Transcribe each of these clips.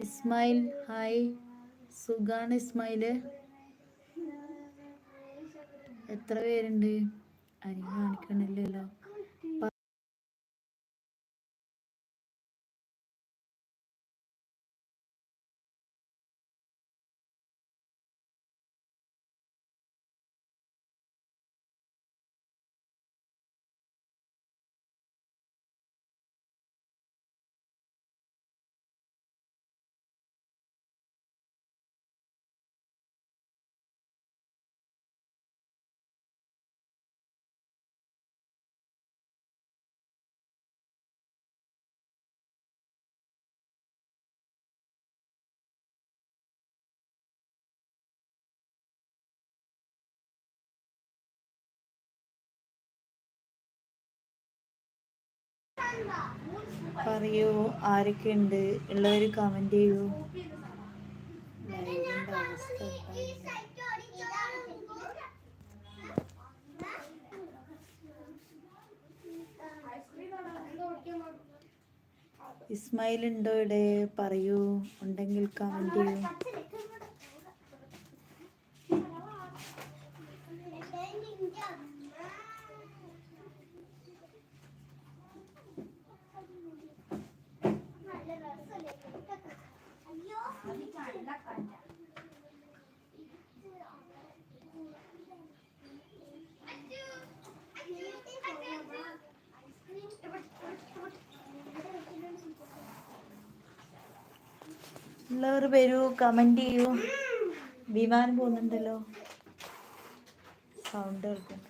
Ismail hi. സുഖാണ് ഇസ്മായിൽ. എത്ര പേരുണ്ട്? അരി കാണിക്കണില്ലല്ലോ. പറയൂ ആരൊക്കെ ഉണ്ട് ഉള്ളവർ കമന്റ് ചെയ്യൂ. ഇസ്മായിൽ ഉണ്ടോ ഇവിടെ? പറയൂ ഉണ്ടെങ്കിൽ കമന്റ് ചെയ്യൂ. ഉള്ളവർ വരൂ കമന്റ് ചെയ്യൂ. വിമാനം പോകുന്നുണ്ടല്ലോ. സൗണ്ട് കേൾക്കുന്നുണ്ട്.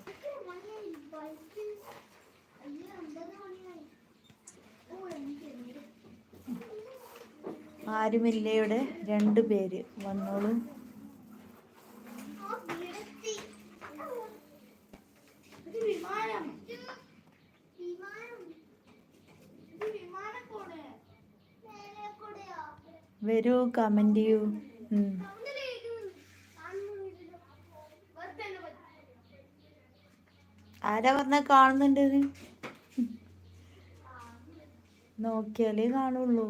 ആരുമില്ലേ ഇവിടെ. രണ്ട് പേര് വന്നോളൂ. വരൂ കമന്റ് ചെയ്യൂ. ആരാ പറഞ്ഞ കാണുന്നുണ്ട്? നോക്കിയാലേ കാണുള്ളൂ.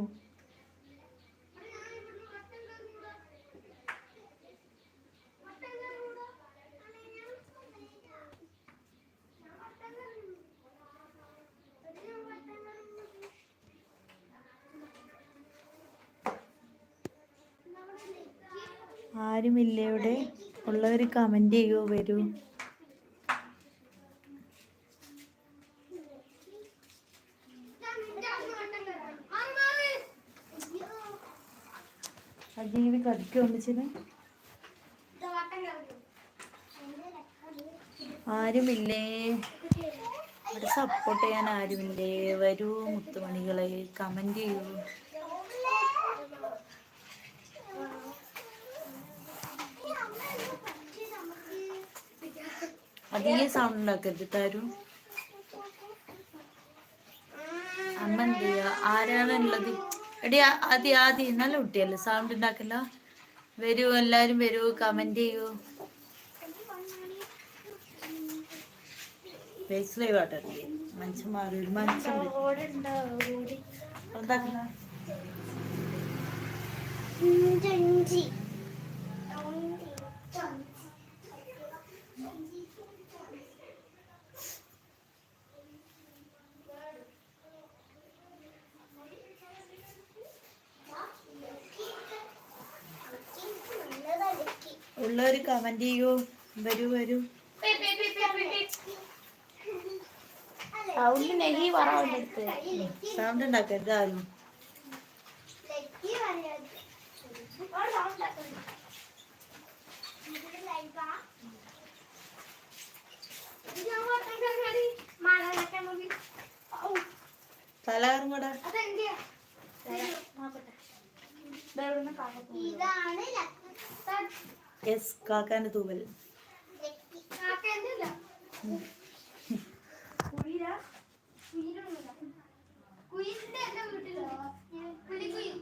ആരുമില്ലേ ഇവിടെ ഉള്ളവർ കമന്റ് ചെയ്യുമോ വരൂ അജീവി കടിക്കോ ആരുമില്ലേ? ഇവിടെ സപ്പോർട്ട് ചെയ്യാൻ ആരുമില്ലേ? വരൂ മുത്തുമണികളെ കമന്റ് ചെയ്യൂ. അധികം സൗണ്ട് ഉണ്ടാക്കരുത് തരൂ? അമ്മ എന്ത് ചെയ്യാ? ആരാണ് ഉള്ളത്? എടി ആദ്യ ആദ്യം നല്ല കുട്ടിയല്ലേ സൗണ്ട് ഉണ്ടാക്കല്ല വരൂ എല്ലാരും വരൂ കമന്റ് ചെയ്യൂ. ഫേസ് ലൈവ് ആട്ടല്ലേ മനുഷ്യന്മാർ ഒരു മനുഷ്യൻ എന്താക്കുന്ന ഉള്ളവര് കമന്റ് ചെയ്യൂ. വരൂ വരൂ. സൗണ്ട് നെഹി പറയാൻ അടുത്ത്. സൗണ്ട് ഉണ്ടാക്കരുത് ആരും. തലകറും കൂടെ ഇതാണ് എസ് കാക്കാന്റെ തൂവൽ. കുയിലിന്റെ വീട്ടിലോ? പുലിക്കുയിൽ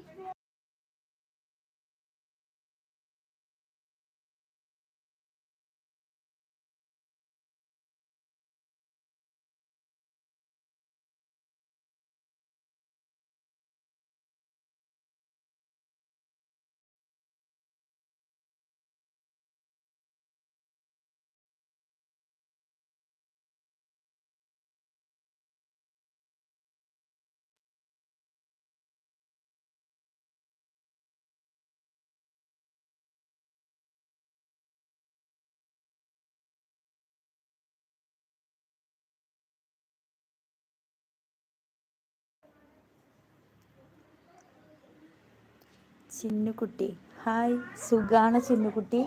ചിന്നുകുട്ടി. ഹായ് സുഖാണ് ചിന്നുകുട്ടി.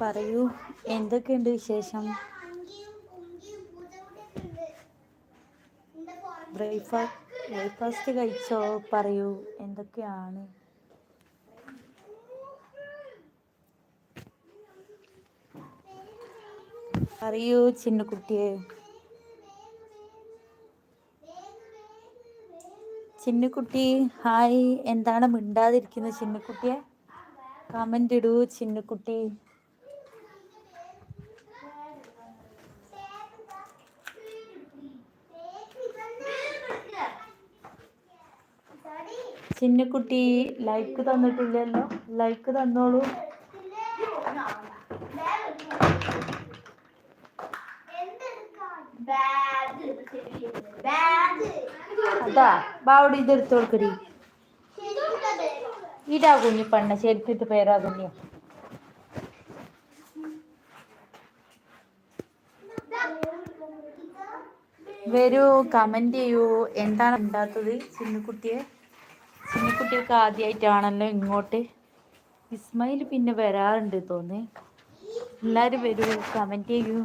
പറയൂ എന്തൊക്കെയുണ്ട് വിശേഷം? ബ്രേക്ക്ഫാസ്റ്റ് ബ്രേക്ക്ഫാസ്റ്റ് കഴിച്ചോ? പറയൂ എന്തൊക്കെയാണ്? പറയൂ ചിന്നുകുട്ടിയെ. ചിന്നുകുട്ടി ഹായ്. എന്താണ് മിണ്ടാതിരിക്കുന്നത് ചിന്നുക്കുട്ടിയെ? കമന്റ് ഇടൂ ചിന്നുക്കുട്ടി. ചിന്നുക്കുട്ടി ലൈക്ക് തന്നിട്ടില്ലല്ലോ? ലൈക്ക് തന്നോളൂ. അതാ ഇത് എടുത്തു കൊടുക്കടി ഇടാ കുഞ്ഞി പണ്ണ ശരിക്കിട്ട് പേരാ വരൂ കമന്റ് ചെയ്യൂ. എന്താണ് ഉണ്ടാത്തത് ചിന്നിക്കുട്ടിയെ ചിന്നിക്കുട്ടിയൊക്കെ ആദ്യമായിട്ടാണല്ലോ ഇങ്ങോട്ട്. ഇസ്മായിൽ പിന്നെ വരാറുണ്ട് തോന്നി എല്ലാരും വരൂ കമന്റ് ചെയ്യൂ.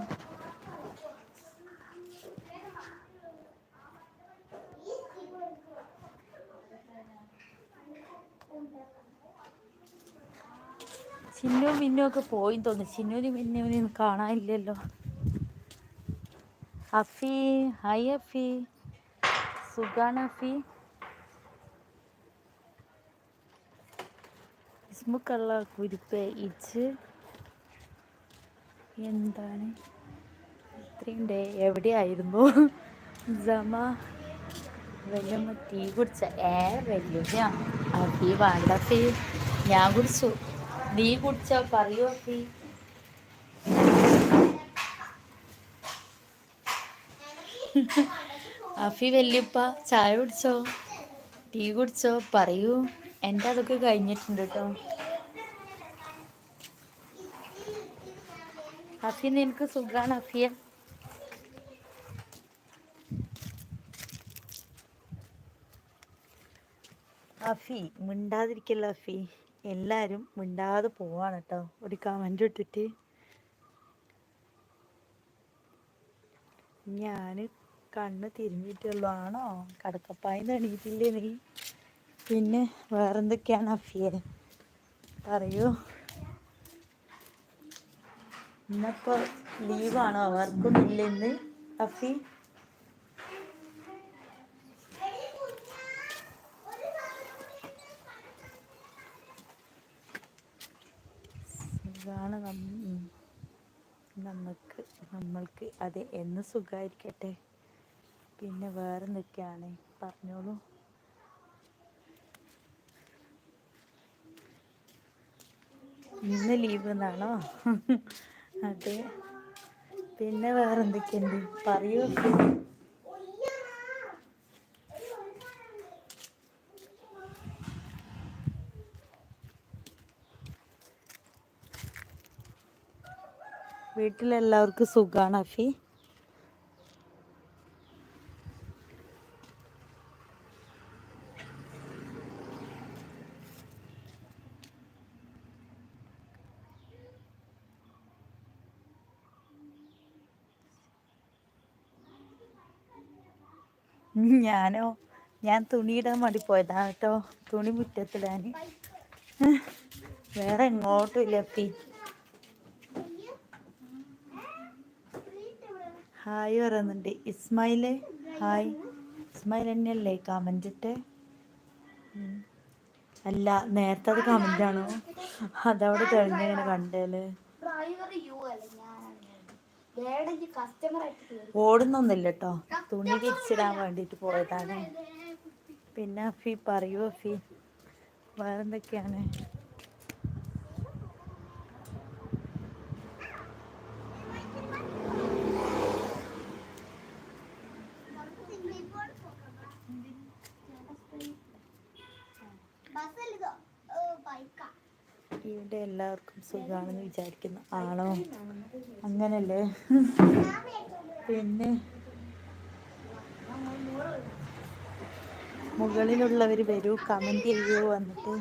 ചിന്നു മിന്നു ഒക്കെ പോയി തോന്നുന്നു. ചിന്നുവിനും മിന്നുവിനും കാണാനില്ലല്ലോ. അഫി ഹൈ അഫി. സുഖാണ് അഫി? ഇസ്മുക്കള്ള കുരിപ്പ് ഇച്ച് എന്താണ്? ഇത്രയുണ്ട് എവിടെയായിരുന്നു? ജമ. വല്യമ്മ തീ കുടിച്ച. ഏ വല്യമ്മ അഫി വേണ്ട അഫി. ഞാൻ കുടിച്ചു. നീ കുടിച്ച പറയോ അഫി വല്യപ്പ ചായ കുടിച്ചോ? ടീ കുടിച്ചോ? പറയൂ. എന്റെ അതൊക്കെ കഴിഞ്ഞിട്ടുണ്ട് കേട്ടോ അഫി നിനക്ക് സുഖാണ് അഫിയ അഫി മിണ്ടാതിരിക്കല്ലോ അഫി എല്ലാരും മിണ്ടാതെ പോവാണ് കേട്ടോ ഒരു കമന്റ് ഇട്ടിട്ട്. ഞാൻ കണ്ണ് തിരിഞ്ഞിട്ടുള്ളൂ ആണോ? കടക്കപ്പായി എണീറ്റില്ലേ നീ? പിന്നെ വേറെന്തൊക്കെയാണ് അഫിയെ? പറയൂ. ഇന്നപ്പോൾ ലീവാണോ വർക്കൊന്നും ഇല്ല ഇന്ന്? അഫി സുഖാണ് നം- ഉം. നമുക്ക് നമ്മൾക്ക് അത് എന്ന് സുഖമായിരിക്കട്ടെ പിന്നെ വേറെ എന്തൊക്കെയാണ്? പറഞ്ഞോളൂ. ഇന്ന് ലീവ് എന്നാണോ? അതെ. പിന്നെ വേറെ എന്തൊക്കെയുണ്ട്? പറയൂ. വീട്ടിലെല്ലാവർക്കും സുഖമാണ് അഫി. ഞാനോ? ഞാൻ തുണിയിടാൻ വേണ്ടി പോയതാ കേട്ടോ. തുണി മുറ്റത്തിലാണ് വേറെ എങ്ങോട്ടും ഇല്ല അപ്പി ഹായ് പറയുന്നുണ്ട്. ഇസ്മായിലെ ഹായ്. ഇസ്മായിൽ തന്നെയല്ലേ കമന്റ് ഇട്ട്? അല്ല നേരത്തെ അത് കമന്റ് ആണോ? അതവിടെ തെളിഞ്ഞങ്ങനെ കണ്ടേൽ. ഓടുന്നൊന്നുമില്ല കേട്ടോ തുണി തിരിച്ചിടാൻ വേണ്ടിയിട്ട് പോയതാണ്. പിന്നെ അഫി പറയൂ അഫി വേറെന്തൊക്കെയാണ്? ഇവിടെ എല്ലാവർക്കും സുഖമാണെന്ന് വിചാരിക്കുന്നു. ആണോ? അങ്ങനല്ലേ? പിന്നെ മുകളിലുള്ളവർ വരൂ കമന്റ് ചെയ്യൂ വന്നിട്ട്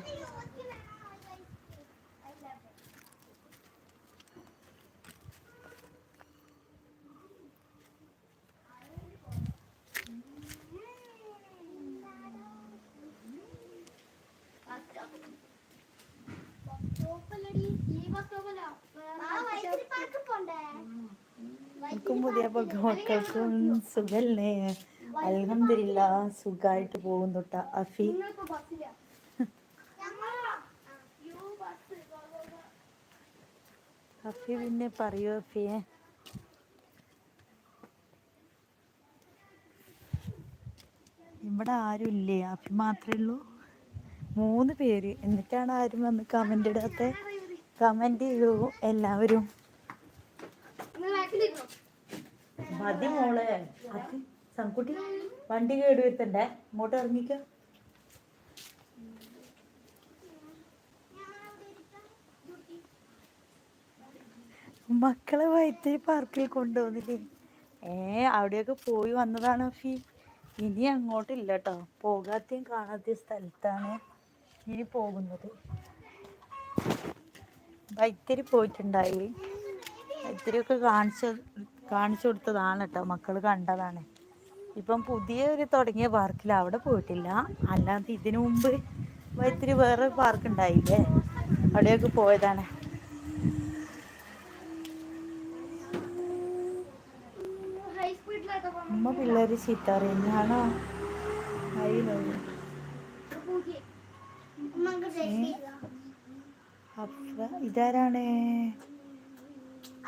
എനിക്കും പുതിയ മക്കൾക്കും സുഖല്ലേ? അലഹമില്ല സുഖമായിട്ട് പോകും തൊട്ട. അഫി. അഫി പിന്നെ പറയൂ അഫിയെ. ഇവിടെ ആരും അഫി മാത്രമേ ഉള്ളൂ. മൂന്ന് പേര്. എന്നിട്ടാണ് ആരും വന്ന് കമന്റ് ഇടാത്ത? കമന്റ് ചെയ്യൂ എല്ലാവരും. മതി മോളെ. അത് സംകുട്ടി വണ്ടി കേട് വരുത്തണ്ടേ? ഇങ്ങോട്ട് ഇറങ്ങിക്ക. മക്കളെ വൈത്തിരി പാർക്കിൽ കൊണ്ടുപോകുന്നില്ലേ ഏ അവിടെയൊക്കെ പോയി വന്നതാണ് അഫി. ഇനി അങ്ങോട്ടില്ല കേട്ടോ പോകാത്തെയും കാണാത്ത സ്ഥലത്താണ് ഇനി പോകുന്നത്. വൈത്തിരി പോയിട്ടുണ്ടായി. വൈത്തിരിയൊക്കെ കാണിച്ചു കാണിച്ചു കൊടുത്തതാണ് കേട്ടോ. മക്കൾ കണ്ടതാണ്. ഇപ്പം പുതിയ ഒരു തുടങ്ങിയ പാർക്കിൽ അവിടെ പോയിട്ടില്ല. അല്ലാതെ ഇതിനു മുമ്പ് ഇത്തിരി വേറെ പാർക്ക് ഉണ്ടായില്ലേ? അവിടെയൊക്കെ പോയതാണ്. അമ്മ പിള്ളേര് ചീത്തറിയാണോ അഫ്ര ഇതാരാണ്?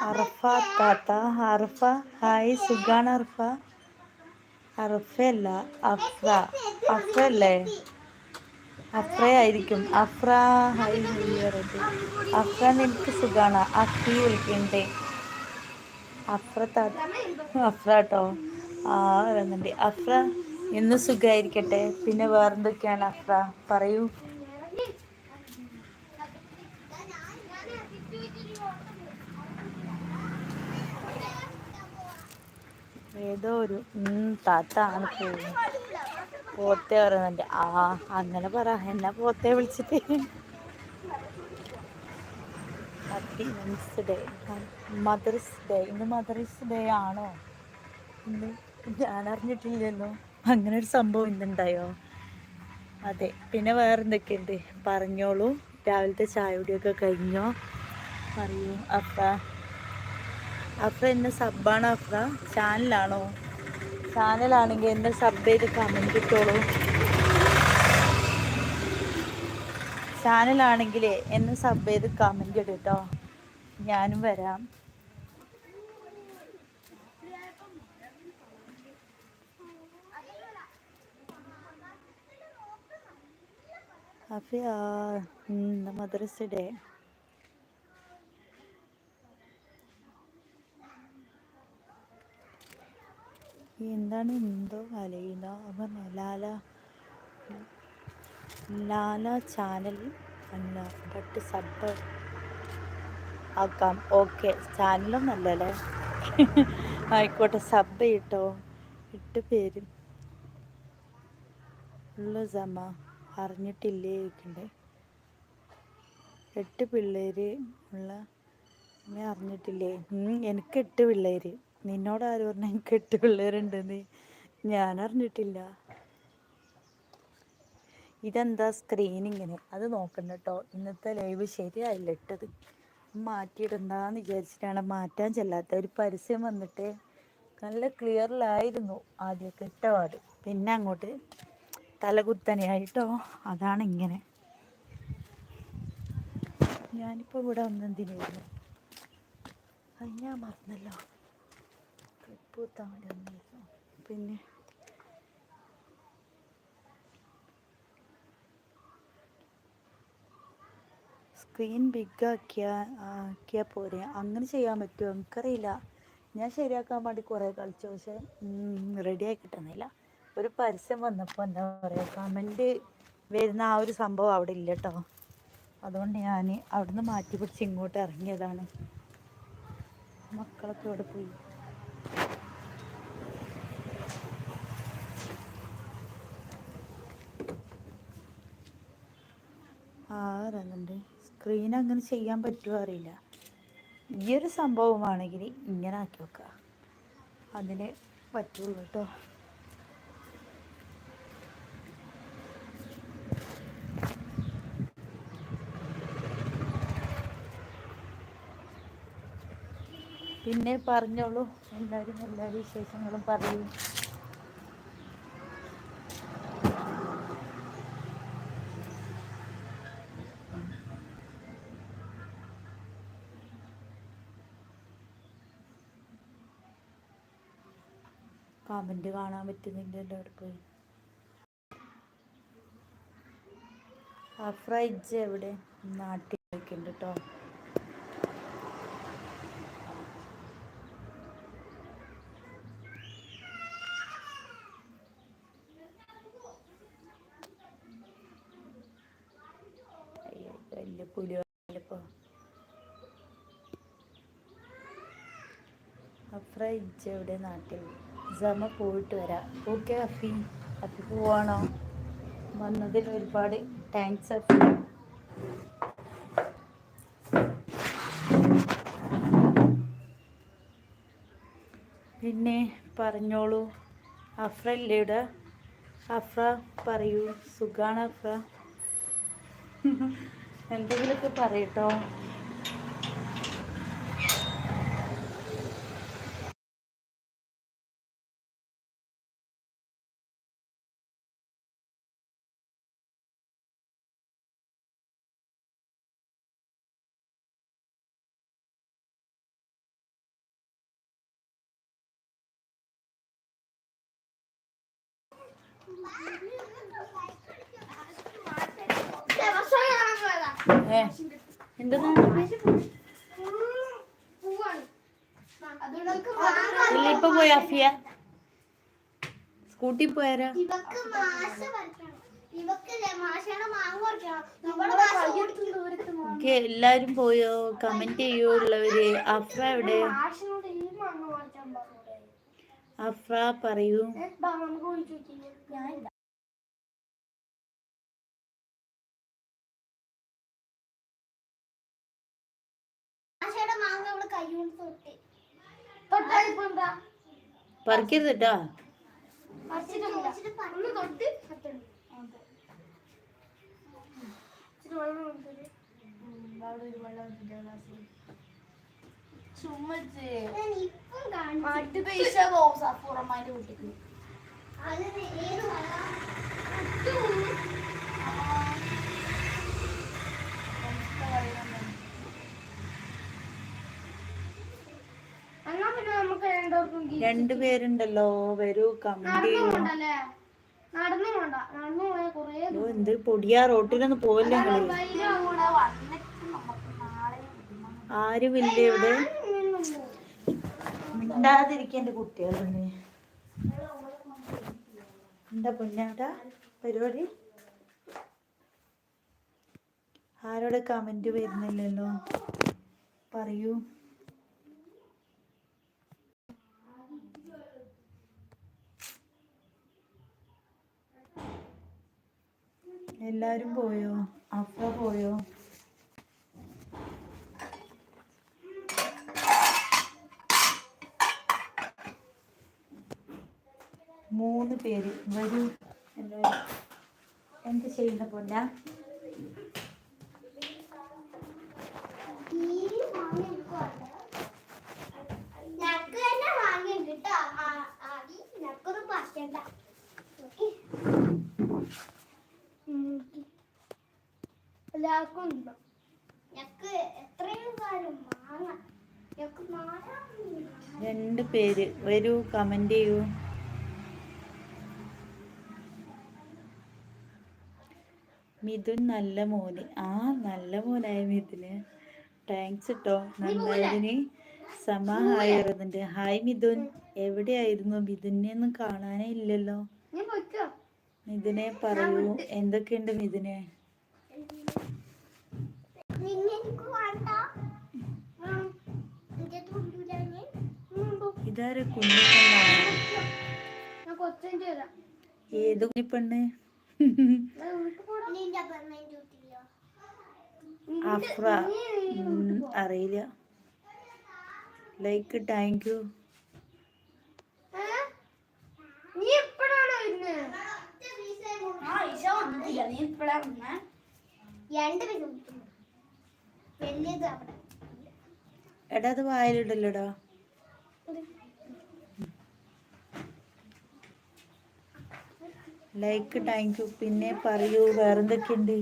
അറഫ താത്ത അർഫ ഹായ് സുഖാണ് അർഫ? അർഫല്ല അഫ്ര. അഫ്ര അഫ്രയായിരിക്കും. അഫ്ര ഹായ് അഫ്ര നിനക്ക് സുഖാണ്. അഫി വിളിക്കണ്ടേ. അഫ്ര താത്ത അഫ്ര കേട്ടോ ആ വരുന്നുണ്ട് അഫ്ര ഇന്ന് സുഖമായിരിക്കട്ടെ പിന്നെ വേറെന്തൊക്കെയാണ് അഫ്ര? പറയൂ. ഏതോ ഒരു താത്ത ആണ് പോകുന്നത് പോത്തെ പറയുന്നുണ്ട് ആ അങ്ങനെ പറ എന്നാ പോത്തെ വിളിച്ചിട്ട്? ഹാപ്പി ഡേ മദർസ് ഡേ ഇന്ന് മദർസ് ഡേ ആണോ? ഇന്ന് ഞാൻ അറിഞ്ഞിട്ടില്ലല്ലോ. അങ്ങനെ ഒരു സംഭവം ഇന്നുണ്ടായോ? അതെ പിന്നെ വേറെ പറഞ്ഞോളൂ. രാവിലത്തെ ചായ കുടിയൊക്കെ കഴിഞ്ഞോ? പറയൂ അഫ്ര അഫ്ര എന്നെ സബ്ബാണോ അഫ്ര. ചാനലാണോ? ചാനലാണെങ്കിൽ എന്നെ സബ് ചെയ്ത് കമന്റ് ഇട്ടോളൂ. ചാനലാണെങ്കിൽ എന്നെ സബ് ചെയ്ത് കമന്റ് ഇടും കേട്ടോ ഞാനും വരാം. അഫിയ മദ്രസ ഡേ എന്താണ് എന്തോ അലയില അവർ ലാല ലാല ചാനൽ അല്ല ബട്ട് സബ് ആക്കാം. ഓക്കെ ചാനലും നല്ലല്ലേ ആയിക്കോട്ടെ സബ് ചെയ്യട്ടോ എട്ട് പേര്. ഉള്ള സമ അറിഞ്ഞിട്ടില്ലേ ഇരിക്കണ്ടേ എട്ട് പിള്ളേര് ഉള്ള അറിഞ്ഞിട്ടില്ലേ? എനിക്ക് എട്ട് പിള്ളേര്. നിന്നോട് ആര് പറഞ്ഞ എനിക്ക് എട്ട് ഞാൻ അറിഞ്ഞിട്ടില്ല. ഇതെന്താ സ്ക്രീൻ ഇങ്ങനെ? അത് നോക്കണ്ട കേട്ടോ ഇന്നത്തെ ലൈവ് ശരിയായില്ല ഇട്ടത്. മാറ്റിയിടണ്ടെന്ന് വിചാരിച്ചിട്ടാണ്. മാറ്റാൻ ചെല്ലാത്ത ഒരു പരസ്യം വന്നിട്ട് നല്ല ക്ലിയറിലായിരുന്നു ആദ്യമൊക്കെ ഇട്ടപാട് പിന്നെ അങ്ങോട്ട് തലകുത്തനെയായിട്ടോ. അതാണ് ഇങ്ങനെ. ഞാനിപ്പോൾ ഇവിടെ വന്നെന്തിനായിരുന്നു? അത് ഞാൻ മറന്നല്ലോ. വന്നിരുന്നു പിന്നെ സ്ക്രീൻ ബിഗ് ആക്കിയാ ആക്കിയാൽ പോരെ. അങ്ങനെ ചെയ്യാൻ പറ്റുമോ? എനിക്കറിയില്ല. ഞാൻ ശരിയാക്കാൻ വേണ്ടി കുറേ കളിച്ചു. പക്ഷെ ആയി കിട്ടുന്നില്ല. ഒരു പരസ്യം വന്നപ്പോൾ എന്താ പറയുക കമന്റ് വരുന്ന ആ ഒരു സംഭവം അവിടെ ഇല്ല കേട്ടോ അതുകൊണ്ട് ഞാൻ അവിടുന്ന് മാറ്റി പിടിച്ച് ഇങ്ങോട്ട് ഇറങ്ങിയതാണ്. മക്കളൊക്കെ ഇവിടെ പോയി? സ്ക്രീൻ അങ്ങനെ ചെയ്യാൻ പറ്റുമോ അറിയില്ല. ഈ ഒരു സംഭവമാണെങ്കിൽ ഇങ്ങനെ ആക്കി വെക്കുക അതിന് പറ്റുള്ളൂ കേട്ടോ പിന്നെ പറഞ്ഞോളൂ. എല്ലാവരും എല്ലാ വിശേഷങ്ങളും പറയൂ. കമന്റ് കാണാൻ പറ്റുന്നില്ലല്ലോ അവിടെ പോയി ഫ്രൈജ് എവിടെ? നാട്ടിൽ വയ്ക്കുന്നുണ്ട് കേട്ടോ വലിയ പുലിപ്പോ ഫ്രൈജ് എവിടെ? നാട്ടിൽ. ജമ പോയിട്ട് വരാം. ഓക്കെ അഫി. അഫി പോവാണോ? വന്നതിന് ഒരുപാട് താങ്ക്സ് അഫി. പിന്നെ പറഞ്ഞോളൂ. അഫ്ര ഇല്ലേ ഇവിടെ? അഫ്ര പറയൂ. സുഖാണ് അഫ്ര? എന്തെങ്കിലുമൊക്കെ പറയട്ടോ. ഇപ്പൊ പോയി അഫിയ സ്കൂട്ടി പോയാരാ? എല്ലാരും പോയോ? കമന്റ് ചെയ്യോ ഉള്ളവര്. അഫ്ര എവിടെ? അഫ്ര പറയൂ. പറിക്കരുത് കേട്ടാ പറിച്ചിട്ടൊന്നുമില്ല. ഒന്ന് തൊട്ട് പറ്റുന്നു. ഇച്ചിരി വെള്ളം ഒഴിച്ചിട്ട്. ഞാൻ ഇപ്പം കാണിച്ചു. അതിന് ഏത് വെള്ളം? ഉപ്പ്. എന്നാ പിന്നെ നമുക്ക് രണ്ടുപേർക്കും ഗീ- രണ്ടുപേരുണ്ടല്ലോ വരൂ കമന്റ് ചെയ്യൂ എന്ത് പൊടിയാ റോട്ടിലൊന്ന് പോവല്ലേ ആരുമില്ല ഇവിടെ? മിണ്ടാതിരിക്കേണ്ട എന്റെ കുട്ടികളാണ് എന്താ പൊന്നാട്ടാ പരിപാടി? ആരോടെ കമന്റ് വരുന്നില്ലല്ലോ? പറയൂ. എല്ലാരും പോയോ? അഫ്ര പോയോ? മൂന്ന് പേര് വരൂ. എല്ലാവരും എന്ത് ചെയ്യുന്ന പൊന്ന ഈ മാങ്ങ എനിക്ക് വേണ്ട. ഞക്ക് തന്നെ വാങ്ങിയുണ്ട് ട്ടോ. ആ, ആദി, ഞക്കൊന്നും പറിക്കണ്ട. ഓക്കേ. ഉം. എല്ലാവർക്കും ഉണ്ട്. ഞക്ക് എത്രയും കാലം മാങ്ങ ഞക്ക് മാങ്ങ രണ്ട് പേര് വരൂ കമന്റ് ചെയ്യൂ. മിഥുൻ നല്ല മോന്. ആ നല്ല മോനായ മിഥുന്. താങ്ക്സ് കേട്ടോ നന്നായതിന് സമ ഹായ് പറയുന്നുണ്ട് ഹായ് മിഥുൻ. എവിടെയായിരുന്നു മിഥുനെ ഒന്നും കാണാനേ ഇല്ലല്ലോ. മിഥുനെ പറയൂ. എന്തൊക്കെയുണ്ട് മിഥുനെ? നിന്നെ എനിക്ക് വേണ്ട. ഇതാരെ കുഞ്ഞിപ്പെണ്ണാണ്? ഏത് കുഞ്ഞിപ്പെണ്ണ്? അഫ്ര അറിയില്ല. ലൈക്ക് താങ്ക് യു എടാ അത് വായിലിടല്ലോടാ ലൈക്ക് താങ്ക് യു പിന്നെ പറയൂ വേറെന്തൊക്കെയുണ്ട്?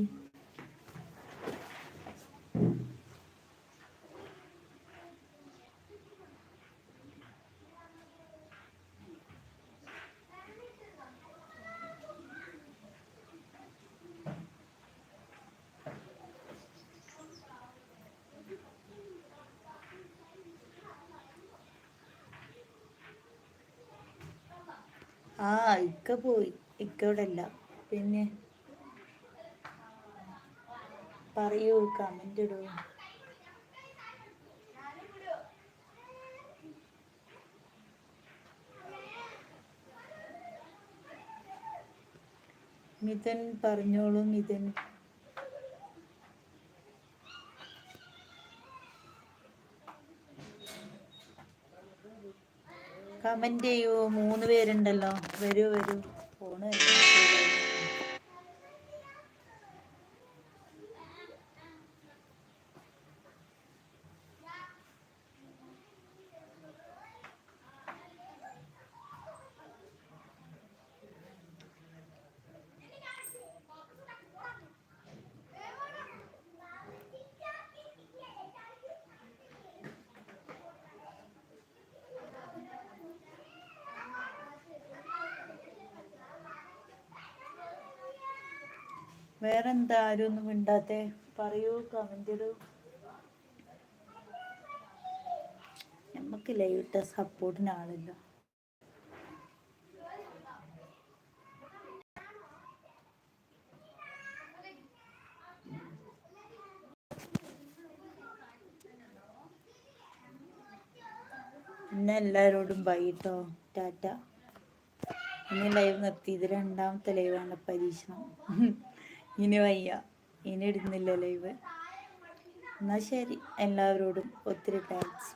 ആ ഇക്ക പോയി. ഇക്ക പിന്നെ പറയൂ കമന്റ് ഇടൂ. മിഥുൻ പറഞ്ഞോളൂ മിഥുൻ. കമന്റ് ചെയ്യൂ മൂന്ന് പേരുണ്ടല്ലോ. വരൂ വരൂ. 那里 വേറെന്താ ആരും ഒന്നും മിണ്ടാത്തെ? പറയൂ കമന്റ് ഇടൂ. നമുക്ക് ലൈവിട്ട സപ്പോർട്ടിന് ആളില്ല. പിന്നെ എല്ലാവരോടും ബൈട്ടോ ടാറ്റ. ഇനി ലൈവ് നിർത്തി. ഇത് രണ്ടാമത്തെ ലൈവാണ് പരീക്ഷണം. ഇനി വയ്യ. ഇനി ഇടുന്നില്ല ലൈവ് എന്നാൽ ശരി. എല്ലാവരോടും ഒത്തിരി താങ്ക്സ്